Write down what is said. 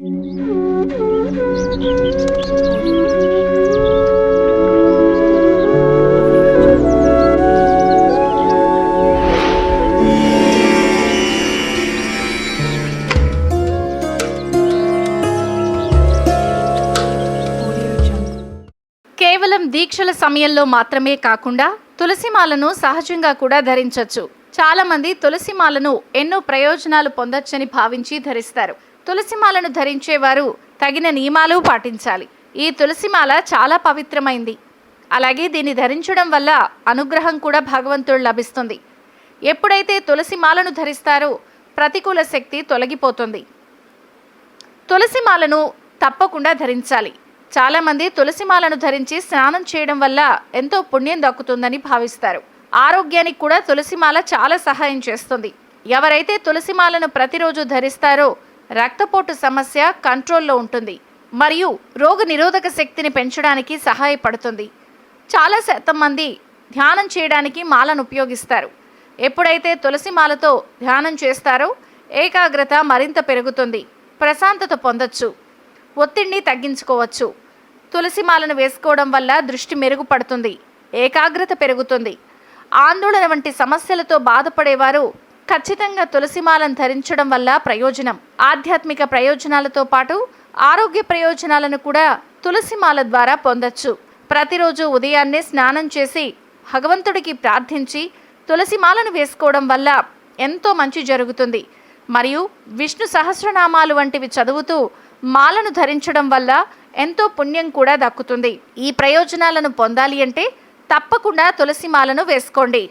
కేవలం దీక్షల సమయంలో మాత్రమే కాకుండా తులసిమాలను సహజంగా కూడా ధరించవచ్చు చాలామంది తులసిమాలను ఎన్నో ప్రయోజనాలు పొందొచ్చని భావించి ధరిస్తారు. తులసిమాలను ధరించేవారు తగిన నియమాలు పాటించాలి. ఈ తులసిమాల చాలా పవిత్రమైంది. అలాగే దీన్ని ధరించడం వల్ల అనుగ్రహం కూడా భగవంతుడు లభిస్తుంది. ఎప్పుడైతే తులసిమాలను ధరిస్తారో ప్రతికూల శక్తి తొలగిపోతుంది. తులసిమాలను తప్పకుండా ధరించాలి. చాలామంది తులసిమాలను ధరించి స్నానం చేయడం వల్ల ఎంతో పుణ్యం దక్కుతుందని భావిస్తారు. ఆరోగ్యానికి కూడా తులసిమాల చాలా సహాయం చేస్తుంది. ఎవరైతే తులసిమాలను ప్రతిరోజు ధరిస్తారో రక్తపోటు సమస్య కంట్రోల్లో ఉంటుంది. మరియు రోగ నిరోధక శక్తిని పెంచడానికి సహాయపడుతుంది. చాలా శాతం మంది ధ్యానం చేయడానికి మాలను ఉపయోగిస్తారు. ఎప్పుడైతే తులసి మాలతో ధ్యానం చేస్తారో ఏకాగ్రత మరింత పెరుగుతుంది. ప్రశాంతత పొందొచ్చు. ఒత్తిడిని తగ్గించుకోవచ్చు. తులసి మాలను వేసుకోవడం వల్ల దృష్టి మెరుగుపడుతుంది. ఏకాగ్రత పెరుగుతుంది. ఆందోళన వంటి సమస్యలతో బాధపడేవారు ఖచ్చితంగా తులసిమాలను ధరించడం వల్ల ప్రయోజనం. ఆధ్యాత్మిక ప్రయోజనాలతో పాటు ఆరోగ్య ప్రయోజనాలను కూడా తులసిమాల ద్వారా పొందొచ్చు. ప్రతిరోజు ఉదయాన్నే స్నానం చేసి భగవంతుడికి ప్రార్థించి తులసిమాలను వేసుకోవడం వల్ల ఎంతో మంచి జరుగుతుంది. మరియు విష్ణు సహస్రనామాలు వంటివి చదువుతూ మాలను ధరించడం వల్ల ఎంతో పుణ్యం కూడా దక్కుతుంది. ఈ ప్రయోజనాలను పొందాలి అంటే తప్పకుండా తులసి మాలను వేసుకోండి.